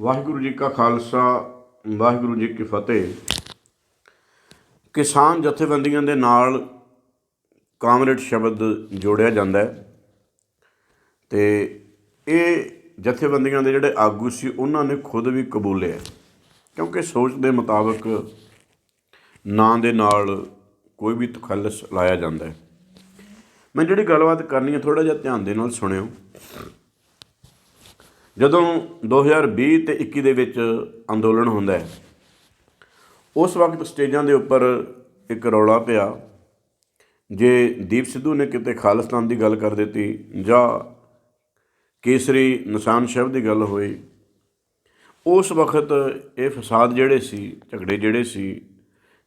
ਵਾਹਿਗੁਰੂ ਜੀ ਕਾ ਖਾਲਸਾ, ਵਾਹਿਗੁਰੂ ਜੀ ਕੀ ਫਤਿਹ। ਕਿਸਾਨ ਜਥੇਬੰਦੀਆਂ ਦੇ ਨਾਲ ਕਾਮਰੇਡ ਸ਼ਬਦ ਜੋੜਿਆ ਜਾਂਦਾ ਹੈ। ਤੇ ਇਹ ਜਥੇਬੰਦੀਆਂ ਦੇ ਜਿਹੜੇ ਆਗੂ ਸੀ, ਉਹਨਾਂ ਨੇ ਖੁਦ ਵੀ ਕਬੂਲਿਆ ਕਿਉਂਕਿ ਸੋਚ ਦੇ ਮੁਤਾਬਕ ਨਾਂ ਦੇ ਨਾਲ ਕੋਈ ਵੀ ਤਖੱਲਸ ਲਾਇਆ ਜਾਂਦਾ ਹੈ। ਮੈਂ ਜਿਹੜੀ ਗੱਲਬਾਤ ਕਰਨੀ ਹੈ ਥੋੜਾ ਜਿਹਾ ਧਿਆਨ ਦੇ ਨਾਲ ਸੁਣਿਓ। ਜਦੋਂ 2020 ਤੇ 21 ਦੇ ਵਿੱਚ ਅੰਦੋਲਨ ਹੁੰਦਾ ਹੈ, ਉਸ ਵਕਤ ਸਟੇਜਾਂ ਦੇ ਉੱਪਰ ਇੱਕ ਰੌਲਾ ਪਿਆ। ਜੇ ਦੀਪ ਸਿੱਧੂ ਨੇ ਕਿਤੇ ਖਾਲਿਸਤਾਨ ਦੀ ਗੱਲ ਕਰ ਦਿੱਤੀ ਜਾਂ ਕੇਸਰੀ ਨਿਸ਼ਾਨ ਸ਼ਬਦ ਦੀ ਗੱਲ ਹੋਈ, ਉਸ ਵਕਤ ਇਹ ਫਸਾਦ ਜਿਹੜੇ ਸੀ, ਝਗੜੇ ਜਿਹੜੇ ਸੀ,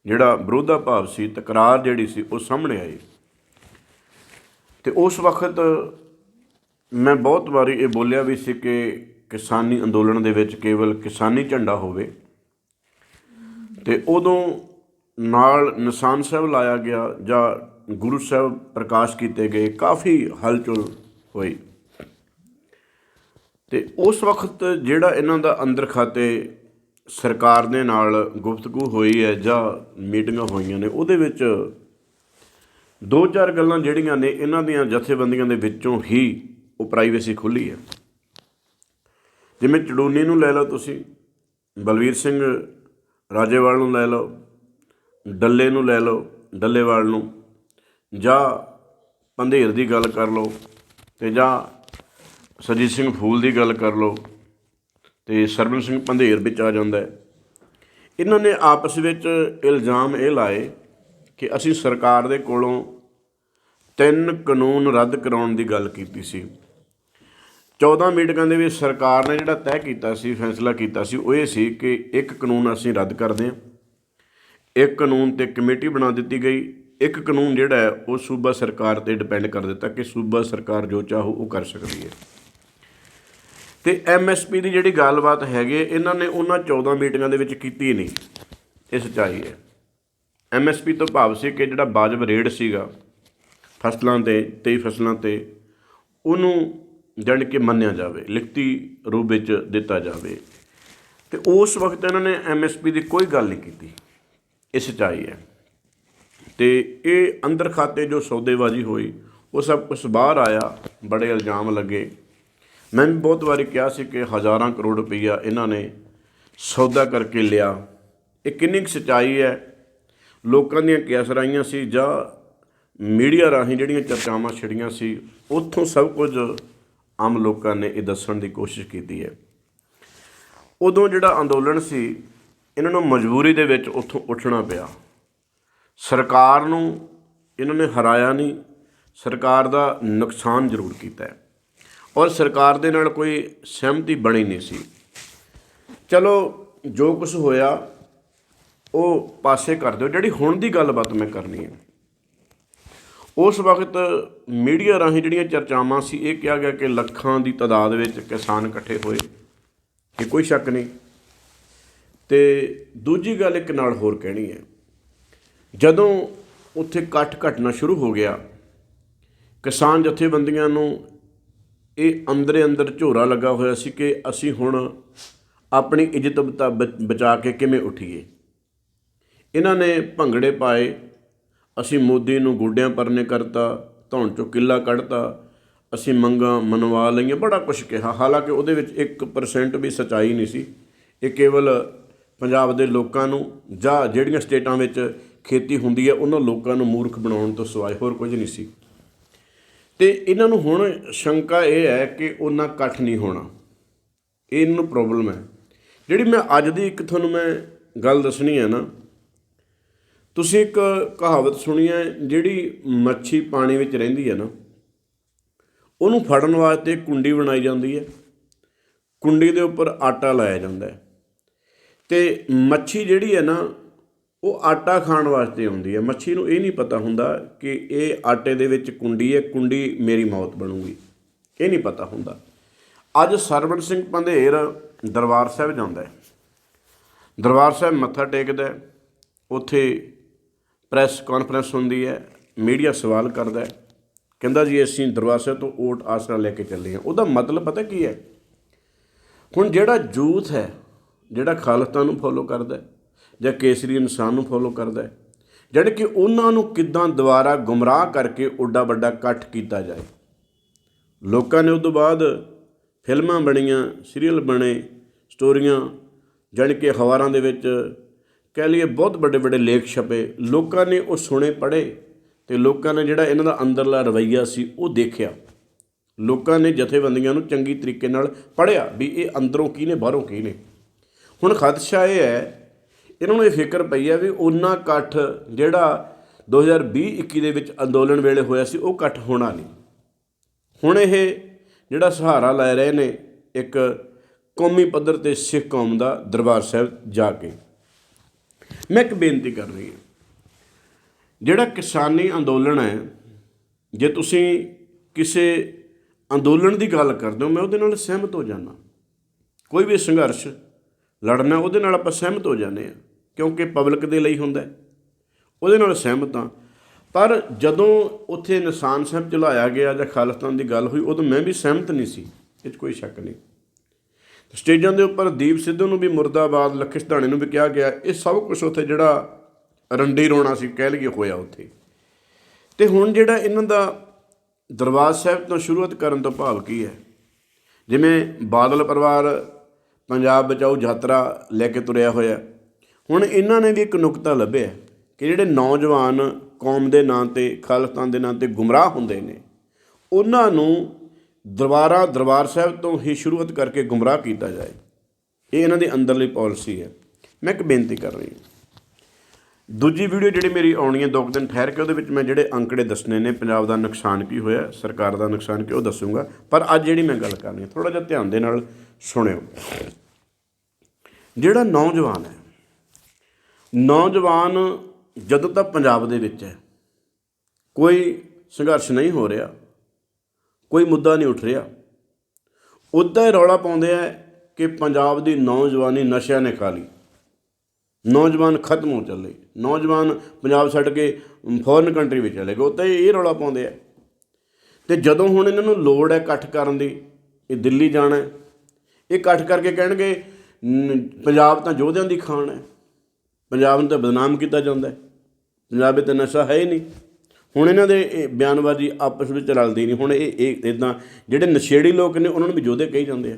ਜਿਹੜਾ ਵਿਰੋਧਾ ਭਾਵ ਸੀ, ਤਕਰਾਰ ਜਿਹੜੀ ਸੀ, ਉਹ ਸਾਹਮਣੇ ਆਈ। ਤੇ ਉਸ ਵਕਤ ਮੈਂ ਬਹੁਤ ਵਾਰੀ ਇਹ ਬੋਲਿਆ ਵੀ ਸੀ ਕਿ ਕਿਸਾਨੀ ਅੰਦੋਲਨ ਦੇ ਵਿੱਚ ਕੇਵਲ ਕਿਸਾਨੀ ਝੰਡਾ ਹੋਵੇ ਤੇ ਉਦੋਂ ਨਾਲ ਨਿਸ਼ਾਨ ਸਾਹਿਬ ਲਾਇਆ ਗਿਆ ਜਾਂ ਗੁਰੂ ਸਾਹਿਬ ਪ੍ਰਕਾਸ਼ ਕੀਤੇ ਗਏ, ਕਾਫੀ ਹਲਚਲ ਹੋਈ। ਤੇ ਉਸ ਵਕਤ ਜਿਹੜਾ ਇਹਨਾਂ ਦਾ ਅੰਦਰ ਖਾਤੇ ਸਰਕਾਰ ਦੇ ਨਾਲ ਗੁਫ਼ਤਗੂ ਹੋਈ ਹੈ ਜਾਂ ਮੀਟਿੰਗਾਂ ਹੋਈਆਂ ਨੇ, ਉਹਦੇ ਵਿੱਚ ਦੋ ਚਾਰ ਗੱਲਾਂ ਜਿਹੜੀਆਂ ਨੇ, ਇਹਨਾਂ ਦੀਆਂ ਜਥੇਬੰਦੀਆਂ ਦੇ ਵਿੱਚੋਂ ਹੀ ਉਹ ਪ੍ਰਾਈਵੇਸੀ ਖੁੱਲੀ ਹੈ। ਜਿਵੇਂ ਚੜੂਨੀ ਨੂੰ ਲੈ ਲਓ ਤੁਸੀਂ, ਬਲਵੀਰ ਸਿੰਘ ਰਾਜੇਵਾਲ ਨੂੰ ਲੈ ਲਓ, ਡੱਲੇ ਨੂੰ ਲੈ ਲਓ, ਡੱਲੇਵਾਲ ਨੂੰ, ਜਾਂ ਪੰਧੇਰ ਦੀ ਗੱਲ ਕਰ ਲਓ ਤੇ ਜਾਂ ਸਜੀਤ ਸਿੰਘ ਫੂਲ ਦੀ ਗੱਲ ਕਰ ਲਓ ਤੇ ਸਰਬਨ ਸਿੰਘ ਪੰਧੇਰ ਵਿੱਚ ਆ ਜਾਂਦਾ ਹੈ। ਇਹਨਾਂ ਨੇ ਆਪਸ ਵਿੱਚ ਇਲਜ਼ਾਮ ਇਹ ਲਾਏ ਕਿ ਅਸੀਂ ਸਰਕਾਰ ਦੇ ਕੋਲੋਂ ਤਿੰਨ ਕਾਨੂੰਨ ਰੱਦ ਕਰਾਉਣ ਦੀ ਗੱਲ ਕੀਤੀ ਸੀ। 14 ਮੀਟਿੰਗਾਂ ਦੇ ਵਿੱਚ ਸਰਕਾਰ ਨੇ ਜਿਹੜਾ ਤੈਅ ਕੀਤਾ ਸੀ ਫੈਸਲਾ ਕੀਤਾ ਸੀ ਉਹ ਇਹ ਸੀ ਕਿ ਇੱਕ ਕਾਨੂੰਨ ਅਸੀਂ ਰੱਦ ਕਰਦੇ ਹਾਂ। ਇੱਕ ਕਾਨੂੰਨ ਤੇ ਕਮੇਟੀ ਬਣਾ ਦਿੱਤੀ ਗਈ। ਇੱਕ ਕਾਨੂੰਨ ਜਿਹੜਾ ਹੈ ਉਹ ਸੂਬਾ ਸਰਕਾਰ ਤੇ ਡਿਪੈਂਡ ਕਰ ਦਿੱਤਾ ਕਿ ਸੂਬਾ ਸਰਕਾਰ ਜੋ ਚਾਹੋ ਉਹ ਕਰ ਸਕਦੀ ਹੈ। ਤੇ ਐਮਐਸਪੀ ਦੀ ਜਿਹੜੀ ਗੱਲਬਾਤ ਹੈਗੀ ਹੈ, ਇਹਨਾਂ ਨੇ ਉਹਨਾਂ 14 ਮੀਟਿੰਗਾਂ ਦੇ ਵਿੱਚ ਕੀਤੀ ਨਹੀਂ। ਇਹ ਸੱਚਾਈ ਹੈ। ਐਮਐਸਪੀ ਤੋਂ ਭਾਵ ਸੀ ਕਿ ਜਿਹੜਾ ਬਾਜਬ ਰੇਟ ਸੀਗਾ ਫਸਲਾਂ ਤੇ 23 ਫਸਲਾਂ ਤੇ ਉਹਨੂੰ ਜਾਣੀ ਕਿ ਮੰਨਿਆ ਜਾਵੇ, ਲਿਖਤੀ ਰੂਪ ਵਿੱਚ ਦਿੱਤਾ ਜਾਵੇ। ਤੇ ਉਸ ਵਕਤ ਇਹਨਾਂ ਨੇ ਐਮਐਸਪੀ ਦੀ ਕੋਈ ਗੱਲ ਨਹੀਂ ਕੀਤੀ। ਇਹ ਸੱਚਾਈ ਹੈ। ਤੇ ਇਹ ਅੰਦਰ ਖਾਤੇ ਜੋ ਸੌਦੇਬਾਜ਼ੀ ਹੋਈ, ਉਹ ਸਭ ਕੁਝ ਬਾਹਰ ਆਇਆ, ਬੜੇ ਇਲਜ਼ਾਮ ਲੱਗੇ। ਮੈਂ ਵੀ ਬਹੁਤ ਵਾਰੀ ਕਿਹਾ ਸੀ ਕਿ ਹਜ਼ਾਰਾਂ ਕਰੋੜ ਰੁਪਈਆ ਇਹਨਾਂ ਨੇ ਸੌਦਾ ਕਰਕੇ ਲਿਆ। ਇਹ ਕਿੰਨੀ ਕੁ ਸੱਚਾਈ ਹੈ? ਲੋਕਾਂ ਦੀਆਂ ਕੈਸਰਾਈਆਂ ਸੀ ਜਾਂ ਮੀਡੀਆ ਰਾਹੀਂ ਜਿਹੜੀਆਂ ਚਰਚਾਵਾਂ ਛਿੜੀਆਂ ਸੀ, ਉੱਥੋਂ ਸਭ ਕੁਝ ਆਮ ਲੋਕਾਂ ਨੇ ਇਹ ਦੱਸਣ ਦੀ ਕੋਸ਼ਿਸ਼ ਕੀਤੀ ਹੈ। ਉਦੋਂ ਜਿਹੜਾ ਅੰਦੋਲਨ ਸੀ, ਇਹਨਾਂ ਨੂੰ ਮਜਬੂਰੀ ਦੇ ਵਿੱਚ ਉੱਥੋਂ ਉੱਠਣਾ ਪਿਆ। ਸਰਕਾਰ ਨੂੰ ਇਹਨਾਂ ਨੇ ਹਰਾਇਆ ਨਹੀਂ, ਸਰਕਾਰ ਦਾ ਨੁਕਸਾਨ ਜ਼ਰੂਰ ਕੀਤਾ ਹੈ। ਔਰ ਸਰਕਾਰ ਦੇ ਨਾਲ ਕੋਈ ਸਹਿਮਤੀ ਬਣੀ ਨਹੀਂ ਸੀ। ਚਲੋ, ਜੋ ਕੁਝ ਹੋਇਆ, ਉਹ ਪਾਸੇ ਕਰ ਦਿਓ। ਜਿਹੜੀ ਹੁਣ ਦੀ ਗੱਲਬਾਤ ਮੈਂ ਕਰਨੀ ਹੈ ਉਸ ਵਕਤ ਮੀਡੀਆ ਰਾਹੀਂ ਜਿਹੜੀਆਂ ਚਰਚਾਵਾਂ ਸੀ, ਇਹ ਕਿਹਾ ਗਿਆ ਕਿ ਲੱਖਾਂ ਦੀ ਤਾਦਾਦ ਵਿੱਚ ਕਿਸਾਨ ਇਕੱਠੇ ਹੋਏ, ਇਹ ਕੋਈ ਸ਼ੱਕ ਨਹੀਂ। ਤੇ ਦੂਜੀ ਗੱਲ ਇੱਕ ਨਾਲ ਹੋਰ ਕਹਿਣੀ ਹੈ, ਜਦੋਂ ਉੱਥੇ ਇਕੱਠ ਘਟਣਾ ਸ਼ੁਰੂ ਹੋ ਗਿਆ, ਕਿਸਾਨ ਜਥੇਬੰਦੀਆਂ ਨੂੰ ਇਹ ਅੰਦਰੇ ਅੰਦਰ ਝੋਰਾ ਲੱਗਾ ਹੋਇਆ ਸੀ ਕਿ ਅਸੀਂ ਹੁਣ ਆਪਣੀ ਇੱਜ਼ਤ ਬਤਾ- ਬ- ਬਚਾ ਕੇ ਕਿਵੇਂ ਉੱਠੀਏ। ਇਹਨਾਂ ਨੇ ਭੰਗੜੇ ਪਾਏ ਅਸੀਂ ਮੋਦੀ ਨੂੰ ਗੋਡਿਆਂ ਪਰਨੇ ਕਰਤਾ, ਧੌਣ ਚੋਂ ਕਿੱਲਾ ਕੱਢਤਾ, ਅਸੀਂ ਮੰਗਾਂ ਮਨਵਾ ਲਈਆਂ, ਬੜਾ ਕੁਝ ਕਿਹਾ। ਹਾਲਾਂਕਿ ਉਹਦੇ ਵਿੱਚ 1% ਵੀ ਸਚਾਈ ਨਹੀਂ ਸੀ। ਇਹ ਕੇਵਲ ਪੰਜਾਬ ਦੇ ਲੋਕਾਂ ਨੂੰ ਜਾਂ ਜਿਹੜੀਆਂ ਸਟੇਟਾਂ ਵਿੱਚ ਖੇਤੀ ਹੁੰਦੀ ਹੈ, ਉਹਨਾਂ ਲੋਕਾਂ ਨੂੰ ਮੂਰਖ ਬਣਾਉਣ ਤੋਂ ਸਿਵਾਏ ਹੋਰ ਕੁਝ ਨਹੀਂ ਸੀ। ਤੇ ਇਹਨਾਂ ਨੂੰ ਹੁਣ ਸ਼ੰਕਾ ਇਹ ਹੈ ਕਿ ਉਹਨਾਂ ਇਕੱਠ ਨਹੀਂ ਹੋਣਾ। ਇਹ ਇਹਨਾਂ ਨੂੰ ਪ੍ਰੋਬਲਮ ਹੈ। ਜਿਹੜੀ ਮੈਂ ਅੱਜ ਦੀ ਇੱਕ ਤੁਹਾਨੂੰ ਮੈਂ ਗੱਲ ਦੱਸਣੀ ਹੈ ਨਾ ਤੁਸੀਂ ਇੱਕ ਕਹਾਵਤ ਸੁਣੀ ਹੈ, ਜਿਹੜੀ ਮੱਛੀ ਪਾਣੀ ਵਿੱਚ ਰਹਿੰਦੀ ਹੈ ਨਾ, ਉਹਨੂੰ ਫੜਨ ਵਾਸਤੇ ਕੁੰਡੀ ਬਣਾਈ ਜਾਂਦੀ ਹੈ। ਕੁੰਡੀ ਦੇ ਉੱਪਰ ਆਟਾ ਲਾਇਆ ਜਾਂਦਾ ਹੈ। ਤੇ ਮੱਛੀ ਜਿਹੜੀ ਹੈ ਨਾ, ਉਹ ਆਟਾ ਖਾਣ ਵਾਸਤੇ ਆਉਂਦੀ ਹੈ। ਮੱਛੀ ਨੂੰ ਇਹ ਨਹੀਂ ਪਤਾ ਹੁੰਦਾ ਕਿ ਇਹ ਆਟੇ ਦੇ ਵਿੱਚ ਕੁੰਡੀ ਹੈ, ਕੁੰਡੀ ਮੇਰੀ ਮੌਤ ਬਣੂਗੀ। ਇਹ ਨਹੀਂ ਪਤਾ ਹੁੰਦਾ। ਅੱਜ ਸਰਵਣ ਸਿੰਘ ਪੰਧੇਰ ਦਰਬਾਰ ਸਾਹਿਬ ਜਾਂਦਾ ਹੈ। ਦਰਬਾਰ ਸਾਹਿਬ ਮੱਥਾ ਟੇਕਦਾ ਉੱਥੇ ਪ੍ਰੈਸ ਕਾਨਫਰੰਸ ਹੁੰਦੀ ਹੈ, ਮੀਡੀਆ ਸਵਾਲ ਕਰਦਾ ਕਹਿੰਦਾ ਜੀ ਅਸੀਂ ਦਰਵਾਜ਼ੇ ਤੋਂ ਓਟ ਆਸਰਾ ਲੈ ਕੇ ਚੱਲੇ ਹਾਂ। ਉਹਦਾ ਮਤਲਬ ਪਤਾ ਕੀ ਹੈ? ਹੁਣ ਜਿਹੜਾ ਯੂਥ ਹੈ, ਜਿਹੜਾ ਖਾਲਸਾ ਨੂੰ ਫੋਲੋ ਕਰਦਾ ਜਾਂ ਕੇਸਰੀ ਇਨਸਾਨ ਨੂੰ ਫੋਲੋ ਕਰਦਾ ਹੈ, ਜਾਣੀ ਕਿ ਉਹਨਾਂ ਨੂੰ ਕਿੱਦਾਂ ਦੁਬਾਰਾ ਗੁੰਮਰਾਹ ਕਰਕੇ ਓਡਾ ਵੱਡਾ ਇਕੱਠ ਕੀਤਾ ਜਾਏ। ਲੋਕਾਂ ਨੇ ਉਸ ਤੋਂ ਬਾਅਦ ਫਿਲਮਾਂ ਬਣੀਆਂ ਸੀਰੀਅਲ ਬਣੇ ਸਟੋਰੀਆਂ ਜਾਣੀ ਕਿ ਅਖਬਾਰਾਂ ਦੇ ਵਿੱਚ ਕਹਿ ਲਈਏ ਬਹੁਤ ਵੱਡੇ ਵੱਡੇ ਲੇਖ ਛਪੇ, ਲੋਕਾਂ ਨੇ ਉਹ ਸੁਣੇ, ਪੜ੍ਹੇ ਤੇ ਲੋਕਾਂ ਨੇ ਜਿਹੜਾ ਇਹਨਾਂ ਦਾ ਅੰਦਰਲਾ ਰਵੱਈਆ ਸੀ ਉਹ ਦੇਖਿਆ। ਲੋਕਾਂ ਨੇ ਜਥੇਬੰਦੀਆਂ ਨੂੰ ਚੰਗੀ ਤਰੀਕੇ ਨਾਲ ਪੜ੍ਹਿਆ ਵੀ ਇਹ ਅੰਦਰੋਂ ਕੀ ਨੇ, ਬਾਹਰੋਂ ਕੀ ਨੇ। ਹੁਣ ਖਦਸ਼ਾ ਇਹ ਹੈ, ਇਹਨਾਂ ਨੂੰ ਇਹ ਫਿਕਰ ਪਈ ਹੈ ਵੀ ਉਹਨਾਂ ਇਕੱਠ ਜਿਹੜਾ 2020-21 ਦੇ ਵਿੱਚ ਅੰਦੋਲਨ ਵੇਲੇ ਹੋਇਆ ਸੀ, ਉਹ ਇਕੱਠ ਹੋਣਾ ਨਹੀਂ। ਹੁਣ ਇਹ ਜਿਹੜਾ ਸਹਾਰਾ ਲੈ ਰਹੇ ਨੇ ਇੱਕ ਕੌਮੀ ਪੱਧਰ ਤੇ ਸਿੱਖ ਕੌਮ ਦਾ ਦਰਬਾਰ ਸਾਹਿਬ ਜਾ ਕੇ। ਮੈਂ ਇੱਕ ਬੇਨਤੀ ਕਰ ਰਹੀ ਹਾਂ। ਜਿਹੜਾ ਕਿਸਾਨੀ ਅੰਦੋਲਨ ਹੈ, ਜੇ ਤੁਸੀਂ ਕਿਸੇ ਅੰਦੋਲਨ ਦੀ ਗੱਲ ਕਰਦੇ ਹੋ, ਮੈਂ ਉਹਦੇ ਨਾਲ ਸਹਿਮਤ ਹੋ ਜਾਣਾ ਕੋਈ ਵੀ ਸੰਘਰਸ਼ ਲੜਨਾ, ਉਹਦੇ ਨਾਲ ਆਪਾਂ ਸਹਿਮਤ ਹੋ ਜਾਂਦੇ ਆ ਕਿਉਂਕਿ ਪਬਲਿਕ ਦੇ ਲਈ ਹੁੰਦਾ ਉਹਦੇ ਨਾਲ ਸਹਿਮਤ ਹਾਂ। ਪਰ ਜਦੋਂ ਉੱਥੇ ਨਿਸ਼ਾਨ ਸਾਹਿਬ ਚਲਾਇਆ ਗਿਆ ਜਾਂ ਖਾਲਿਸਤਾਨ ਦੀ ਗੱਲ ਹੋਈ, ਉਦੋਂ ਮੈਂ ਵੀ ਸਹਿਮਤ ਨਹੀਂ ਸੀ। ਇਹ 'ਚ ਕੋਈ ਸ਼ੱਕ ਨਹੀਂ। ਸਟੇਜਾਂ ਦੇ ਉੱਪਰ ਦੀਪ ਸਿੱਧੂ ਨੂੰ ਵੀ ਮੁਰਦਾਬਾਦ, ਲੱਖਿਸ਼ ਧਾਣੇ ਨੂੰ ਵੀ ਕਿਹਾ ਗਿਆ। ਇਹ ਸਭ ਕੁਝ ਉੱਥੇ ਜਿਹੜਾ ਰੰਡੀ ਰੋਣਾ ਸੀ, ਕਹਿ ਲਈਏ ਹੋਇਆ ਉੱਥੇ। ਤੇ ਹੁਣ ਜਿਹੜਾ ਇਹਨਾਂ ਦਾ ਦਰਬਾਰ ਸਾਹਿਬ ਤੋਂ ਸ਼ੁਰੂਆਤ ਕਰਨ ਤੋਂ ਭਾਵ ਕੀ ਹੈ? ਜਿਵੇਂ ਬਾਦਲ ਪਰਿਵਾਰ ਪੰਜਾਬ ਬਚਾਓ ਯਾਤਰਾ ਲੈ ਕੇ ਤੁਰਿਆ ਹੋਇਆ। ਹੁਣ ਇਹਨਾਂ ਨੇ ਵੀ ਇੱਕ ਨੁਕਤਾ ਲੱਭਿਆ ਕਿ ਜਿਹੜੇ ਨੌਜਵਾਨ ਕੌਮ ਦੇ ਨਾਂ ਤੇ, ਖਾਲਿਸਤਾਨ ਦੇ ਨਾਂ ਤੇ ਗੁੰਮਰਾਹ ਹੁੰਦੇ ਨੇ, ਉਹਨਾਂ ਨੂੰ ਦਰਬਾਰਾ, ਦਰਬਾਰ ਸਾਹਿਬ ਤੋਂ ਹੀ ਸ਼ੁਰੂਆਤ ਕਰਕੇ ਗੁੰਮਰਾਹ ਕੀਤਾ ਜਾਏ। ਇਹ ਇਹਨਾਂ ਦੀ ਅੰਦਰਲੀ ਪਾਲਿਸੀ ਹੈ। ਮੈਂ ਇੱਕ ਬੇਨਤੀ ਕਰ ਰਹੀ ਹਾਂ। ਦੂਜੀ ਵੀਡੀਓ ਜਿਹੜੀ ਮੇਰੀ ਆਉਣੀ ਹੈ ਦੋ ਕੁ ਦਿਨ ਠਹਿਰ ਕੇ, ਉਹਦੇ ਵਿੱਚ ਮੈਂ ਜਿਹੜੇ ਅੰਕੜੇ ਦੱਸਣੇ ਨੇ, ਪੰਜਾਬ ਦਾ ਨੁਕਸਾਨ ਕੀ ਹੋਇਆ, ਸਰਕਾਰ ਦਾ ਨੁਕਸਾਨ ਕੀ, ਉਹ ਦੱਸੂਗਾ। ਪਰ ਅੱਜ ਜਿਹੜੀ ਮੈਂ ਗੱਲ ਕਰਨੀ ਹੈ ਥੋੜਾ ਜਿਹਾ ਧਿਆਨ ਦੇ ਨਾਲ ਸੁਣਿਓ। ਜਿਹੜਾ ਨੌਜਵਾਨ ਹੈ, ਨੌਜਵਾਨ ਜਦੋਂ ਤੱਕ ਪੰਜਾਬ ਦੇ ਵਿੱਚ ਹੈ, ਕੋਈ ਸੰਘਰਸ਼ ਨਹੀਂ ਹੋ ਰਿਹਾ ਕੋਈ ਮੁੱਦਾ ਨਹੀਂ ਉੱਠ ਰਿਹਾ। ਉੱਦਾਂ ਹੀ ਰੌਲਾ ਪਾਉਂਦੇ ਆ ਕਿ ਪੰਜਾਬ ਦੀ ਨੌਜਵਾਨੀ ਨਸ਼ਿਆਂ ਨੇ ਖਾ ਲਈ। ਨੌਜਵਾਨ ਖਤਮ ਹੋ ਚੱਲੇ। ਨੌਜਵਾਨ ਪੰਜਾਬ ਛੱਡ ਕੇ ਫੋਰਨ ਕੰਟਰੀ ਵਿੱਚ ਚਲੇ ਗਏ। ਉੱਤੇ ਇਹ ਰੌਲਾ ਪਾਉਂਦੇ ਆ। ਤੇ ਜਦੋਂ ਹੁਣ ਇਹਨਾਂ ਨੂੰ ਲੋੜ ਹੈ ਇਕੱਠ ਕਰਨ ਦੀ, ਇਹ ਦਿੱਲੀ ਜਾਣਾ ਹੈ। ਇਹ ਇਕੱਠ ਕਰਕੇ ਕਹਿਣਗੇ ਪੰਜਾਬ ਤਾਂ ਯੋਧਿਆਂ ਦੀ ਖਾਣ ਹੈ। ਪੰਜਾਬ ਨੂੰ ਤਾਂ ਬਦਨਾਮ ਕੀਤਾ ਜਾਂਦਾ ਹੈ। ਪੰਜਾਬ ਵਿੱਚ ਤਾਂ ਨਸ਼ਾ ਹੈ ਹੀ ਨਹੀਂ। ਹੁਣ ਇਹਨਾਂ ਦੇ ਇਹ ਬਿਆਨਬਾਜ਼ੀ ਆਪਸ ਵਿੱਚ ਰਲਦੀ ਨਹੀਂ, ਹੁਣ ਇਹ ਇਹ ਇਦਾਂ ਜਿਹੜੇ ਨਸ਼ੇੜੀ ਲੋਕ ਨੇ, ਉਹਨਾਂ ਨੂੰ ਵੀ ਯੋਧੇ ਕਹੀ ਜਾਂਦੇ ਆ।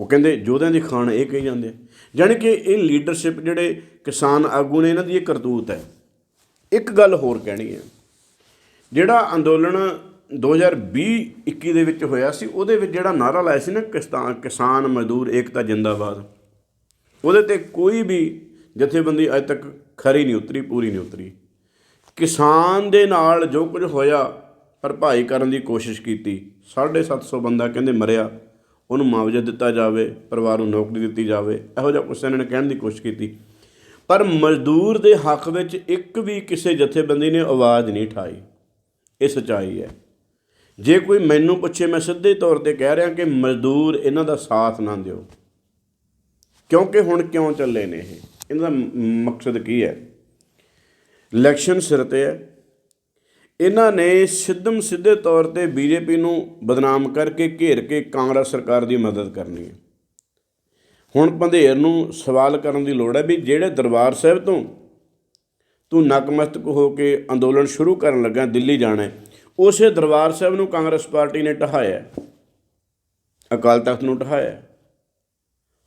ਉਹ ਕਹਿੰਦੇ ਯੋਧਿਆਂ ਦੀ ਖਾਣ ਇਹ ਕਹੀ ਜਾਂਦੇ ਆ। ਜਾਣੀ ਕਿ ਇਹ ਲੀਡਰਸ਼ਿਪ ਜਿਹੜੇ ਕਿਸਾਨ ਆਗੂ ਨੇ, ਇਹਨਾਂ ਦੀ ਇਹ ਕਰਤੂਤ ਹੈ। ਇੱਕ ਗੱਲ ਹੋਰ ਕਹਿਣੀ ਹੈ। ਜਿਹੜਾ ਅੰਦੋਲਨ 2020-21 ਦੇ ਵਿੱਚ ਹੋਇਆ ਸੀ, ਉਹਦੇ ਵਿੱਚ ਜਿਹੜਾ ਨਾਰਾ ਲਾਇਆ ਸੀ ਨਾ ਕਿਸਾਨ ਕਿਸਾਨ ਮਜ਼ਦੂਰ ਏਕਤਾ ਜਿੰਦਾਬਾਦ, ਉਹਦੇ ਤੇ ਕੋਈ ਵੀ ਜਥੇਬੰਦੀ ਅਜੇ ਤੱਕ ਖਰੀ ਨਹੀਂ ਉਤਰੀ, ਪੂਰੀ ਨਹੀਂ ਉਤਰੀ। ਕਿਸਾਨ ਦੇ ਨਾਲ ਜੋ ਕੁਝ ਹੋਇਆ ਭਰਪਾਈ ਕਰਨ ਦੀ ਕੋਸ਼ਿਸ਼ ਕੀਤੀ। 750 ਬੰਦਾ ਕਹਿੰਦੇ ਮਰਿਆ। ਉਹਨੂੰ ਮੁਆਵਜ਼ਾ ਦਿੱਤਾ ਜਾਵੇ, ਪਰਿਵਾਰ ਨੂੰ ਨੌਕਰੀ ਦਿੱਤੀ ਜਾਵੇ। ਇਹੋ ਜਿਹਾ ਕੁਛ ਇਹਨਾਂ ਨੇ ਕਹਿਣ ਦੀ ਕੋਸ਼ਿਸ਼ ਕੀਤੀ। ਪਰ ਮਜ਼ਦੂਰ ਦੇ ਹੱਕ ਵਿੱਚ ਇੱਕ ਵੀ ਕਿਸੇ ਜਥੇਬੰਦੀ ਨੇ ਆਵਾਜ਼ ਨਹੀਂ ਠਾਈ ਇਹ ਸਚਾਈ ਹੈ। ਜੇ ਕੋਈ ਮੈਨੂੰ ਪੁੱਛੇ, ਮੈਂ ਸਿੱਧੇ ਤੌਰ ਤੇ ਕਹਿ ਰਿਹਾ ਕਿ ਮਜ਼ਦੂਰ ਇਹਨਾਂ ਦਾ ਸਾਥ ਨਾ ਦਿਓ। ਕਿਉਂਕਿ ਹੁਣ ਕਿਉਂ ਚੱਲੇ ਨੇ ਇਹ? ਇਹਨਾਂ ਦਾ ਮਕਸਦ ਕੀ ਹੈ? ਇਲੈਕਸ਼ਨ ਸਿਰ ਤੇ ਹੈ। ਇਹਨਾਂ ਨੇ ਸਿੱਧਮ ਸਿੱਧੇ ਤੌਰ ਤੇ ਬੀਜੇਪੀ ਨੂੰ ਬਦਨਾਮ ਕਰਕੇ ਘੇਰ ਕੇ ਕਾਂਗਰਸ ਸਰਕਾਰ ਦੀ ਮਦਦ ਕਰਨੀ ਹੈ। ਹੁਣ ਪੰਧੇਰ ਨੂੰ ਸਵਾਲ ਕਰਨ ਦੀ ਲੋੜ ਹੈ ਵੀ ਜਿਹੜੇ ਦਰਬਾਰ ਸਾਹਿਬ ਤੋਂ ਤੂੰ ਨਕਮਸਤਕ ਹੋ ਕੇ ਅੰਦੋਲਨ ਸ਼ੁਰੂ ਕਰਨ ਲੱਗਾ, ਦਿੱਲੀ ਜਾਣਾ ਉਸੇ ਦਰਬਾਰ ਸਾਹਿਬ ਨੂੰ ਕਾਂਗਰਸ ਪਾਰਟੀ ਨੇ ਢਹਾਇਆ ਅਕਾਲ ਤਖਤ ਨੂੰ ਢਹਾਇਆ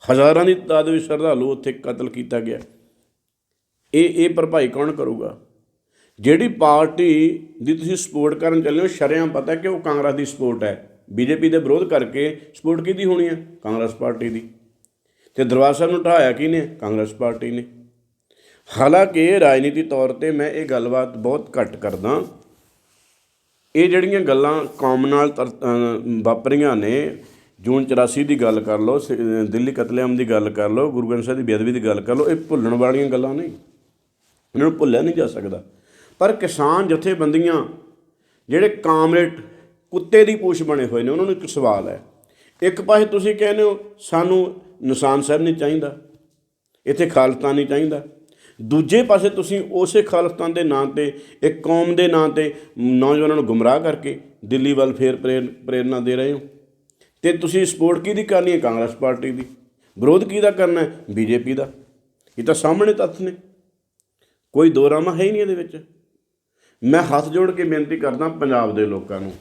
ਹਜ਼ਾਰਾਂ ਦੀ ਤਾਦਾਦ ਵਿੱਚ ਸ਼ਰਧਾਲੂ ਉੱਥੇ ਕਤਲ ਕੀਤਾ ਗਿਆ ਇਹ ਇਹ ਭਰਪਾਈ ਕੌਣ ਕਰੂਗਾ? ਜਿਹੜੀ ਪਾਰਟੀ ਦੀ ਤੁਸੀਂ ਸਪੋਰਟ ਕਰਨ ਚੱਲੇ ਹੋ, ਸ਼ਰਿਆਂ, ਪਤਾ ਕਿ ਉਹ ਕਾਂਗਰਸ ਦੀ ਸਪੋਰਟ ਹੈ। ਬੀਜੇਪੀ ਦੇ ਵਿਰੋਧ ਕਰਕੇ ਸਪੋਰਟ ਕਿਹਦੀ ਹੋਣੀ ਹੈ? ਕਾਂਗਰਸ ਪਾਰਟੀ ਦੀ। ਤੇ ਦਰਬਾਰ ਸਾਹਿਬ ਨੂੰ ਢਾਇਆ ਕਿਹਨੇ? ਕਾਂਗਰਸ ਪਾਰਟੀ ਨੇ। ਹਾਲਾਂਕਿ ਰਾਜਨੀਤੀ ਤੌਰ ਤੇ ਮੈਂ ਇਹ ਗੱਲਬਾਤ ਬਹੁਤ ਘੱਟ ਕਰਦਾ। ਇਹ ਜਿਹੜੀਆਂ ਗੱਲਾਂ ਕੌਮ ਨਾਲ ਤਰ- ਵਾਪਰੀਆਂ ਨੇ, ਜੂਨ 84 ਦੀ ਗੱਲ ਕਰ ਲਓ, ਸ- ਦਿੱਲੀ ਕਤਲੇਆਮ ਦੀ ਗੱਲ ਕਰ ਲਓ, ਗੁਰੂ ਗ੍ਰੰਥ ਸਾਹਿਬ ਦੀ ਬੇਅਦਬੀ ਦੀ ਗੱਲ ਕਰ ਲਓ, ਇਹ ਭੁੱਲਣ ਵਾਲੀਆਂ ਗੱਲਾਂ ਨਹੀਂ। ਇਹਨਾਂ ਨੂੰ ਭੁੱਲਿਆ ਨਹੀਂ ਜਾ ਸਕਦਾ। ਪਰ ਕਿਸਾਨ ਜਥੇਬੰਦੀਆਂ ਜਿਹੜੇ ਕਾਮਰੇਡ ਕੁੱਤੇ ਦੀ ਪੂਛ ਬਣੇ ਹੋਏ ਨੇ, ਉਹਨਾਂ ਨੂੰ ਇੱਕ ਸਵਾਲ ਹੈ। ਇੱਕ ਪਾਸੇ ਤੁਸੀਂ ਕਹਿੰਦੇ ਹੋ, ਸਾਨੂੰ ਨਿਸ਼ਾਨ ਸਾਹਿਬ ਨਹੀਂ ਚਾਹੀਦਾ, ਇੱਥੇ ਖਾਲਿਸਤਾਨ ਨਹੀਂ ਚਾਹੀਦਾ। ਦੂਜੇ ਪਾਸੇ ਤੁਸੀਂ ਉਸੇ ਖਾਲਸਤਾਨ ਦੇ ਨਾਂ ਤੇ, ਇੱਕ ਕੌਮ ਦੇ ਨਾਂ ਤੇ ਨੌਜਵਾਨਾਂ ਨੂੰ ਗੁੰਮਰਾਹ ਕਰਕੇ ਦਿੱਲੀ ਵੱਲ ਫੇਰ ਪ੍ਰੇਰ- ਪ੍ਰੇਰਨਾ ਦੇ ਰਹੇ ਹੋ। ਤੇ ਤੁਸੀਂ ਸਪੋਰਟ ਕਿਹਦੀ ਕਰਨੀ ਹੈ, ਕਾਂਗਰਸ ਪਾਰਟੀ ਦੀ? ਵਿਰੋਧ ਕਿਹਦਾ ਕਰਨਾ ਹੈ? ਬੀਜੇਪੀ ਦਾ। ਇਹ ਤਾਂ ਸਾਹਮਣੇ ਤੱਥ ਨੇ। ਕੋਈ ਦੋ ਦੋਰਾਮਾ ਹੈ ਹੀ ਨਹੀਂ ਇਹਦੇ ਵਿੱਚ। ਮੈਂ ਹੱਥ ਜੋੜ ਕੇ ਬੇਨਤੀ ਕਰਦਾ ਪੰਜਾਬ ਦੇ ਲੋਕਾਂ ਨੂੰ,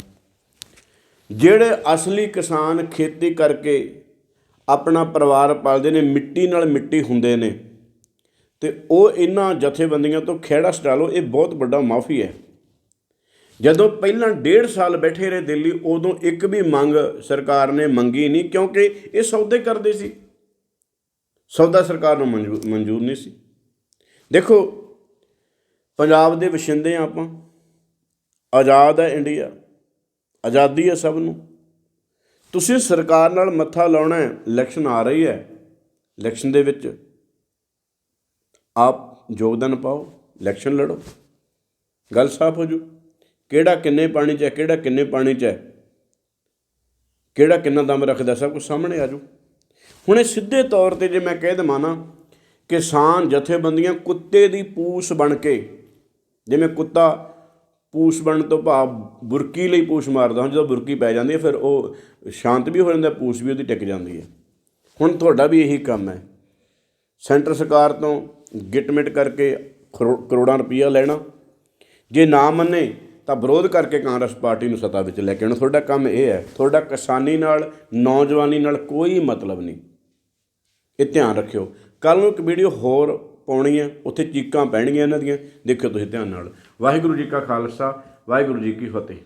ਜਿਹੜੇ ਅਸਲੀ ਕਿਸਾਨ ਖੇਤੀ ਕਰਕੇ ਆਪਣਾ ਪਰਿਵਾਰ ਪਾਲਦੇ ਨੇ, ਮਿੱਟੀ ਨਾਲ ਮਿੱਟੀ ਹੁੰਦੇ ਨੇ, ਤੇ ਉਹ ਇਹਨਾਂ ਜਥੇਬੰਦੀਆਂ ਤੋਂ ਖਹਿੜਾ ਛਡਾ ਲਓ, ਇਹ ਬਹੁਤ ਵੱਡਾ ਮਾਫੀ ਹੈ। ਜਦੋਂ ਪਹਿਲਾਂ ਡੇਢ ਸਾਲ ਬੈਠੇ ਰਹੇ ਦਿੱਲੀ, ਉਦੋਂ ਇੱਕ ਵੀ ਮੰਗ ਸਰਕਾਰ ਨੇ ਮੰਗੀ ਨਹੀਂ, ਕਿਉਂਕਿ ਇਹ ਸੌਦੇ ਕਰਦੇ ਸੀ। ਸੌਦਾ ਸਰਕਾਰ ਨੂੰ ਮਨਜ਼ੂ- ਮਨਜ਼ੂਰ ਨਹੀਂ ਸੀ। ਦੇਖੋ ਪੰਜਾਬ ਦੇ ਵਸਿੰਦੇ ਹਾਂ ਆਪਾਂ। ਆਜ਼ਾਦ ਹੈ ਇੰਡੀਆ। ਆਜ਼ਾਦੀ ਹੈ ਸਭ ਨੂੰ। ਤੁਸੀਂ ਸਰਕਾਰ ਨਾਲ ਮੱਥਾ ਲਾਉਣਾ ਹੈ ਇਲੈਕਸ਼ਨ ਆ ਰਹੀ ਹੈ। ਇਲੈਕਸ਼ਨ ਦੇ ਵਿੱਚ ਆਪ ਯੋਗਦਾਨ ਪਾਓ ਇਲੈਕਸ਼ਨ ਲੜੋ। ਗੱਲ ਸਾਫ਼ ਹੋ ਜੂ। ਕਿਹੜਾ ਕਿੰਨੇ ਪਾਣੀ 'ਚ ਹੈ, ਕਿਹੜਾ ਕਿੰਨੇ ਪਾਣੀ 'ਚ ਹੈ, ਕਿਹੜਾ ਕਿੰਨਾ ਦਮ ਰੱਖਦਾ, ਸਭ ਕੁਝ ਸਾਹਮਣੇ ਆ ਜੂ। ਹੁਣ ਇਹ ਸਿੱਧੇ ਤੌਰ ਤੇ ਜੇ ਮੈਂ ਕਹਿ ਦੇਵਾਂ ਨਾ ਕਿਸਾਨ ਜਥੇਬੰਦੀਆਂ ਕੁੱਤੇ ਦੀ ਪੂਸ ਬਣ ਕੇ ਜਿਵੇਂ ਕੁੱਤਾ ਪੂਛ ਬਣਨ ਤੋਂ ਭਾਵ ਬੁਰਕੀ ਲਈ ਪੂਛ ਮਾਰਦਾ ਹੁਣ ਜਦੋਂ ਬੁਰਕੀ ਪੈ ਜਾਂਦੀ ਹੈ, ਫਿਰ ਉਹ ਸ਼ਾਂਤ ਵੀ ਹੋ ਜਾਂਦਾ, ਪੂਛ ਵੀ ਉਹਦੀ ਟਿਕ ਜਾਂਦੀ ਹੈ। ਹੁਣ ਤੁਹਾਡਾ ਵੀ ਇਹੀ ਕੰਮ ਹੈ। ਸੈਂਟਰ ਸਰਕਾਰ ਤੋਂ ਗਿਟਮਿਟ ਕਰਕੇ ਕਰੋ- ਕਰੋੜਾਂ ਰੁਪਈਆ ਲੈਣਾ। ਜੇ ਨਾ ਮੰਨੇ, ਤਾਂ ਵਿਰੋਧ ਕਰਕੇ ਕਾਂਗਰਸ ਪਾਰਟੀ ਨੂੰ ਸੱਤਾ ਵਿੱਚ ਲੈ ਕੇ ਆਉਣਾ। ਤੁਹਾਡਾ ਕੰਮ ਇਹ ਹੈ। ਤੁਹਾਡਾ ਕਿਸਾਨੀ ਨਾਲ, ਨੌਜਵਾਨੀ ਨਾਲ ਕੋਈ ਮਤਲਬ ਨਹੀਂ। ਇਹ ਧਿਆਨ ਰੱਖਿਓ। ਕੱਲ ਨੂੰ ਇੱਕ ਵੀਡੀਓ ਹੋਰ ਪਾਉਣੀ ਹੈ ਉੱਥੇ ਚੀਕਾਂ ਪੈਣਗੀਆਂ ਇਹਨਾਂ ਦੀਆਂ। ਦੇਖਿਓ ਤੁਸੀਂ ਧਿਆਨ ਨਾਲ। ਵਾਹਿਗੁਰੂ ਜੀ ਕਾ ਖਾਲਸਾ, ਵਾਹਿਗੁਰੂ ਜੀ ਕੀ ਫਤਿਹ।